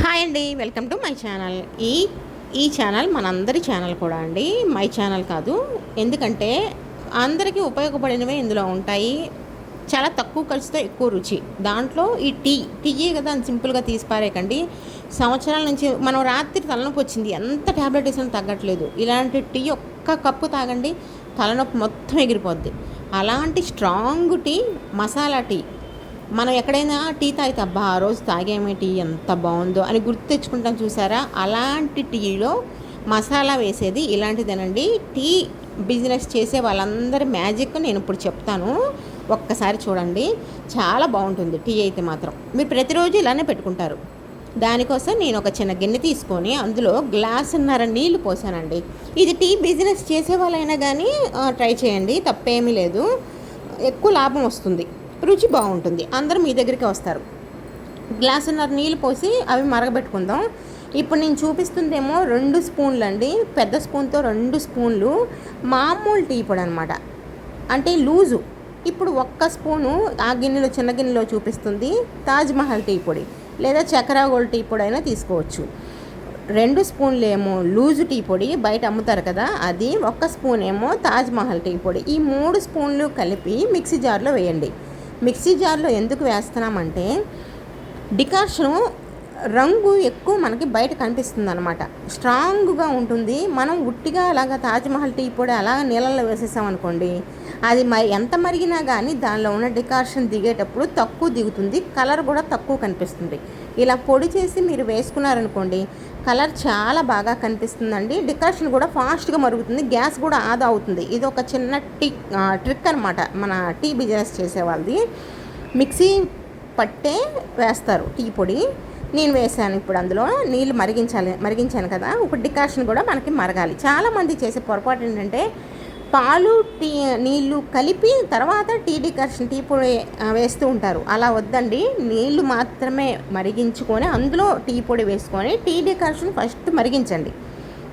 Hi అండి welcome to my channel. ఈ ఈ ఛానల్ మనందరి ఛానల్ కూడా అండి. మై ఛానల్ కాదు. ఎందుకంటే అందరికీ ఉపయోగపడినవే ఇందులో ఉంటాయి. చాలా తక్కువ ఖర్చుతో ఎక్కువ రుచి. దాంట్లో ఈ టీ టీయే కదా అని సింపుల్గా తీసిపారేకండి సంవత్సరాల నుంచి మనం రాత్రి తలనొప్పి వచ్చింది. ఎంత ట్యాబ్లెట్ వేసినా తగ్గట్లేదు. ఇలాంటి టీ ఒక్క కప్పు తాగండి తలనొప్పి మొత్తం ఎగిరిపోద్ది. అలాంటి స్ట్రాంగ్ టీ మసాలా టీ మనం ఎక్కడైనా టీ తాగితే అబ్బా ఆ రోజు తాగేమే టీ ఎంత బాగుందో అని గుర్తు తెచ్చుకుంటాం చూసారా? అలాంటి టీలో మసాలా వేసేది ఇలాంటిదేనండి. టీ బిజినెస్ చేసే వాళ్ళందరి మ్యాజిక్ నేను ఇప్పుడు చెప్తాను. ఒక్కసారి చూడండి. చాలా బాగుంటుంది టీ అయితే మాత్రం. మీరు ప్రతిరోజు ఇలానే పెట్టుకుంటారు. దానికోసం నేను ఒక చిన్న గిన్నె తీసుకొని అందులో గ్లాసున్నర నీళ్ళు పోసానండి. ఇది టీ బిజినెస్ చేసే వాళ్ళైనా కానీ ట్రై చేయండి. తప్పేమీ లేదు. ఎక్కువ లాభం వస్తుంది. రుచి బాగుంటుంది. అందరూ మీ దగ్గరికి వస్తారు. గ్లాసున్నర నీళ్ళు పోసి అవి మరగబెట్టుకుందాం. ఇప్పుడు నేను చూపిస్తుందేమో రెండు స్పూన్లు అండి పెద్ద స్పూన్తో రెండు స్పూన్లు మామూలు టీ పొడి అనమాట అంటే లూజు. ఇప్పుడు ఒక్క స్పూను ఆ గిన్నెలో చిన్న గిన్నెలో చూపిస్తుంది తాజ్మహల్ టీ పొడి లేదా చక్రా గోల్డ్ టీ పొడి అయినా తీసుకోవచ్చు. రెండు స్పూన్లు ఏమో లూజు టీ పొడి బయట అమ్ముతారు కదా అది ఒక్క స్పూన్ ఏమో తాజ్మహల్ టీ పొడి. ఈ మూడు స్పూన్లు కలిపి మిక్సీ జార్లో వేయండి. మిక్సీ జార్లో ఎందుకు వేస్తున్నామంటే డికాషను రంగు ఎక్కువ మనకి బయట కనిపిస్తుంది అనమాట స్ట్రాంగ్గా ఉంటుంది. మనం ఉట్టిగా అలాగా తాజ్మహల్ టీ పొడి అలాగ నీళ్ళల్లో వేసేసామనుకోండి అది మరి ఎంత మరిగినా కానీ దానిలో ఉన్న డికాషన్ దిగేటప్పుడు తక్కువ దిగుతుంది కలర్ కూడా తక్కువ కనిపిస్తుంది. ఇలా పొడి చేసి మీరు వేసుకున్నారనుకోండి కలర్ చాలా బాగా కనిపిస్తుందండి. డికాషన్ కూడా ఫాస్ట్గా మరుగుతుంది గ్యాస్ కూడా ఆదా అవుతుంది. ఇది ఒక చిన్న టీ ట్రిక్ అనమాట మన టీ బిజినెస్ చేసే వాళ్ళది. మిక్సీ పట్టే వేస్తారు టీ పొడి. నేను వేసాను ఇప్పుడు అందులో నీళ్ళు మరిగించాలి మరిగించాను కదా ఇప్పుడు డికాషన్ కూడా మనకి మరగాలి. చాలామంది చేసే పొరపాటు ఏంటంటే పాలు టీ నీళ్ళు కలిపి తర్వాత టీ డికర్షన్ టీ పొడి వేస్తూ ఉంటారు. అలా వద్దండి. నీళ్ళు మాత్రమే మరిగించుకొని అందులో టీ పొడి వేసుకొని టీ డికర్షన్ ఫస్ట్ మరిగించండి.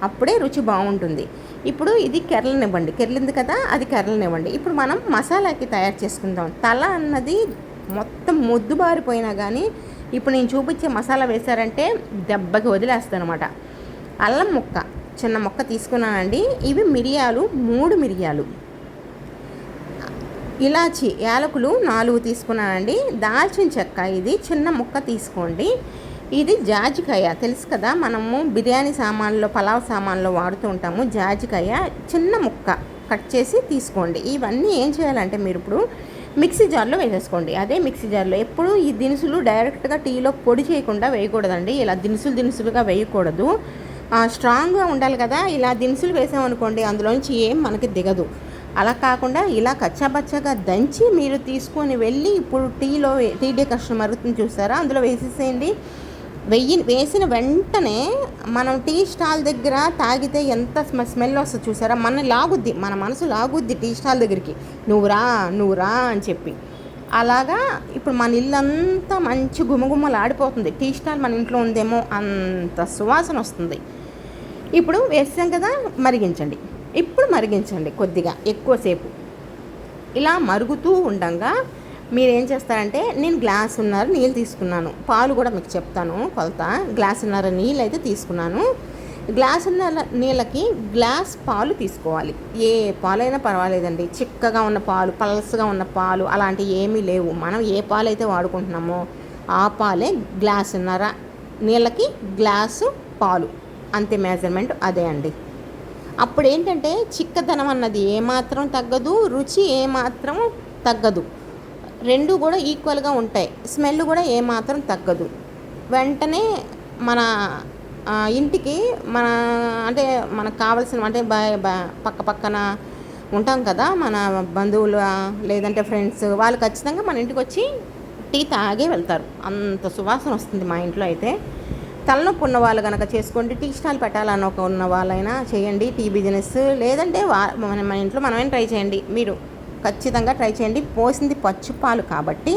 అప్పుడే రుచి బాగుంటుంది. ఇప్పుడు ఇది కెరలనివ్వండి కెరలింది కదా అది కెరలనివ్వండి ఇప్పుడు మనం మసాలాకి తయారు చేసుకుందాం. తల అన్నది మొత్తం మొద్దుబారిపోయినా కానీ ఇప్పుడు నేను చూపించే మసాలా వేశారంటే దెబ్బకి వదిలేస్తాను అనమాట అల్లం ముక్క. చిన్న మొక్క తీసుకున్నానండి. ఇవి మిరియాలు మూడు మిరియాలు. ఇలాచి యాలకులు నాలుగు తీసుకున్నానండి. దాల్చిన చెక్క ఇది చిన్న ముక్క తీసుకోండి. ఇది జాజికాయ తెలుసు కదా? మనము బిర్యానీ సామాన్లో పలావ్ సామాన్లో వాడుతూ ఉంటాము. జాజికాయ చిన్న ముక్క కట్ చేసి తీసుకోండి. ఇవన్నీ ఏం చేయాలంటే మీరు ఇప్పుడు మిక్సీ జార్లో వేసేసుకోండి. అదే మిక్సీ జార్లో ఎప్పుడు ఈ దినుసులు డైరెక్ట్గా టీలో పొడి చేయకుండా వేయకూడదండి. ఇలా దినుసులు దినుసులుగా వేయకూడదు. స్ట్రాంగ్గా ఉండాలి కదా ఇలా దినుసులు వేసామనుకోండి అందులోంచి ఏం మనకి దిగదు. అలా కాకుండా ఇలా కచ్చాపచ్చాగా దంచి మీరు తీసుకొని వెళ్ళి ఇప్పుడు టీలో వే- టీ డికషన్ మరుగుతుంది చూసారా? అందులో వేసేసేయండి. వెయ్యి వేసిన వెంటనే మనం టీ స్టాల్ దగ్గర తాగితే ఎంత స్మెల్ వస్తుంది చూసారా? మన లాగుద్ది మన మనసు లాగుద్ది టీ స్టాల్ దగ్గరికి. నువ్వు రా నువ్వు రా అని చెప్పి. అలాగా ఇప్పుడు మన ఇల్లంతా మంచి గుమగుమలు ఆడిపోతుంది టీ స్టాల్ మన ఇంట్లో ఉందేమో అంత సువాసన వస్తుంది. ఇప్పుడు వేసాం కదా మరిగించండి. ఇప్పుడు మరిగించండి కొద్దిగా ఎక్కువసేపు ఇలా మరుగుతూ ఉండగా మీరు ఏం చేస్తారంటే నేను గ్లాసున్నర నీళ్ళు తీసుకున్నాను. పాలు కూడా మీకు చెప్తాను కొలత. గ్లాసున్నర నీళ్ళు అయితే తీసుకున్నాను. గ్లాసున్నర నీళ్ళకి గ్లాస్ పాలు తీసుకోవాలి. ఏ పాలైనా పర్వాలేదండి. చిక్కగా ఉన్న పాలు పలసగా ఉన్న పాలు అలాంటివి ఏమీ లేవు. మనం ఏ పాలు అయితే వాడుకుంటున్నామో ఆ పాలే గ్లాసున్నర నీళ్ళకి గ్లాసు పాలు. అంతే మెజర్మెంట్ అదే అండి. అప్పుడు ఏంటంటే చిక్కదనం అన్నది ఏమాత్రం తగ్గదు రుచి ఏమాత్రం తగ్గదు. రెండు కూడా ఈక్వల్గా ఉంటాయి. స్మెల్ కూడా ఏమాత్రం తగ్గదు. వెంటనే మన ఇంటికి మన అంటే మనకు కావాల్సిన అంటే పక్క పక్కన ఉంటాం కదా మన బంధువులు లేదంటే ఫ్రెండ్స్ వాళ్ళు ఖచ్చితంగా మన ఇంటికి వచ్చి టీ తాగే వెళ్తారు. అంత సువాసన వస్తుంది మా ఇంట్లో అయితే. తలనొప్పి ఉన్న వాళ్ళు కనుక చేసుకోండి టీ స్టాల్ పెట్టాలని ఒక ఉన్న వాళ్ళైనా చేయండి టీ బిజినెస్. లేదంటే వా మన మన ఇంట్లో మనమే ట్రై చేయండి మీరు ఖచ్చితంగా ట్రై చేయండి. పోసింది పచ్చి పాలు కాబట్టి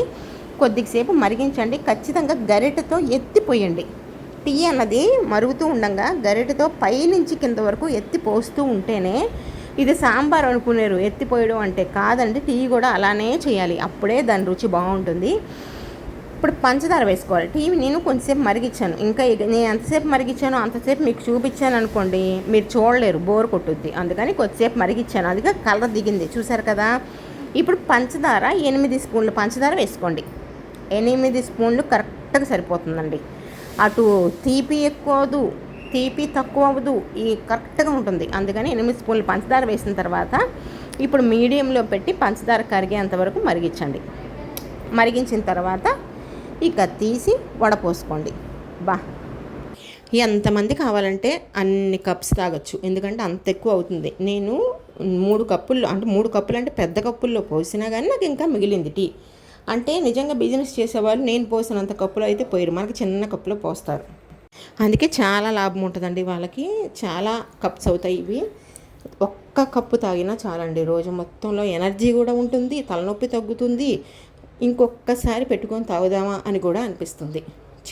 కొద్దిసేపు మరిగించండి ఖచ్చితంగా గరిటతో ఎత్తిపోయండి. టీ అన్నది మరుగుతూ ఉండగా గరిటతో పైనుంచి కింద వరకు ఎత్తి పోస్తూ ఉంటేనే ఇది సాంబార్ అనుకునేరు. ఎత్తిపోయడం అంటే కాదండి టీ కూడా అలానే చేయాలి. అప్పుడే దాని రుచి బాగుంటుంది. ఇప్పుడు పంచదార వేసుకోవాలి. టీ నేను కొంచెంసేపు మరిగించాను ఇంకా నేను ఎంతసేపు మరిగించానో అంతసేపు మీకు చూపించాను అనుకోండి మీరు చూడలేరు బోర్ కొట్టుద్ది. అందుకని కొద్దిసేపు మరిగించాను అందుకే కలర్ దిగింది. చూసారు కదా? ఇప్పుడు పంచదార ఎనిమిది స్పూన్లు పంచదార వేసుకోండి. ఎనిమిది స్పూన్లు కరెక్ట్గా సరిపోతుందండి. అటు తీపి ఎక్కువ అవ్వదు తీపి తక్కువ అవ్వదు ఈ కరెక్ట్గా ఉంటుంది. అందుకని ఎనిమిది స్పూన్లు పంచదార వేసిన తర్వాత ఇప్పుడు మీడియంలో పెట్టి పంచదార కరిగేంత వరకు మరిగించండి మరిగించిన తర్వాత ఇక తీసి వడపోసుకోండి బా. ఎంతమంది కావాలంటే అన్ని కప్స్ తాగొచ్చు. ఎందుకంటే అంత ఎక్కువ అవుతుంది. నేను మూడు కప్పుల్లో అంటే మూడు కప్పులు అంటే పెద్ద కప్పుల్లో పోసినా కానీ నాకు ఇంకా మిగిలింది టీ. అంటే నిజంగా బిజినెస్ చేసేవాళ్ళు నేను పోసినంత కప్పులో అయితే పోయారు. మనకి చిన్న కప్పులో పోస్తారు. అందుకే చాలా లాభం ఉంటుందండి వాళ్ళకి. చాలా కప్స్ అవుతాయి ఇవి. ఒక్క కప్పు తాగినా చాలండి. రోజు మొత్తంలో ఎనర్జీ కూడా ఉంటుంది తలనొప్పి తగ్గుతుంది ఇంకొకసారి పెట్టుకొని తాగుదామా అని కూడా అనిపిస్తుంది.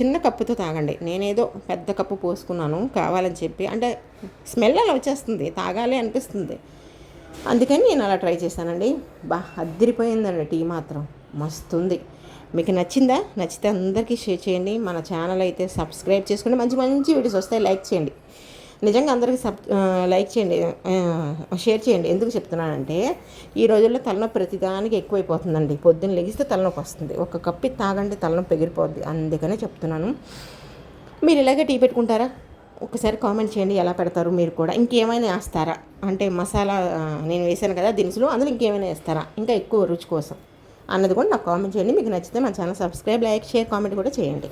చిన్న కప్పుతో తాగండి. నేనేదో పెద్ద కప్పు పోసుకున్నాను కావాలని చెప్పి. అంటే స్మెల్ అలా వచ్చేస్తుంది. తాగాలి అనిపిస్తుంది. అందుకని నేను అలా ట్రై చేశానండి. బా అద్దరిపోయిందండి టీ మాత్రం. మస్తుంది. మీకు నచ్చిందా? నచ్చితే అందరికీ షేర్ చేయండి. మన ఛానల్ అయితే సబ్స్క్రైబ్ చేసుకోండి మంచి మంచి వీడియోస్ వస్తాయి. లైక్ చేయండి. నిజంగా అందరికీ సబ్ లైక్ చేయండి షేర్ చేయండి. ఎందుకు చెప్తున్నానంటే ఈ రోజుల్లో తలనొప్పి ప్రతిదానికి ఎక్కువైపోతుందండి. పొద్దున్న లెగిస్తే తలనొప్పి వస్తుంది. ఒక కప్పి తాగండి తలనొప్పి ఎగిరిపోద్ది. అందుకనే చెప్తున్నాను. మీరు ఇలాగే టీ పెట్టుకుంటారా? ఒకసారి కామెంట్ చేయండి ఎలా పెడతారు మీరు కూడా. ఇంకేమైనా వేస్తారా? అంటే మసాలా నేను వేసాను కదా దినుసులు అందులో ఇంకేమైనా వేస్తారా? ఇంకా ఎక్కువ రుచి కోసం. అన్నది కూడా నాకు కామెంట్ చేయండి. మీకు నచ్చితే మా channel subscribe like share comment కూడా చేయండి.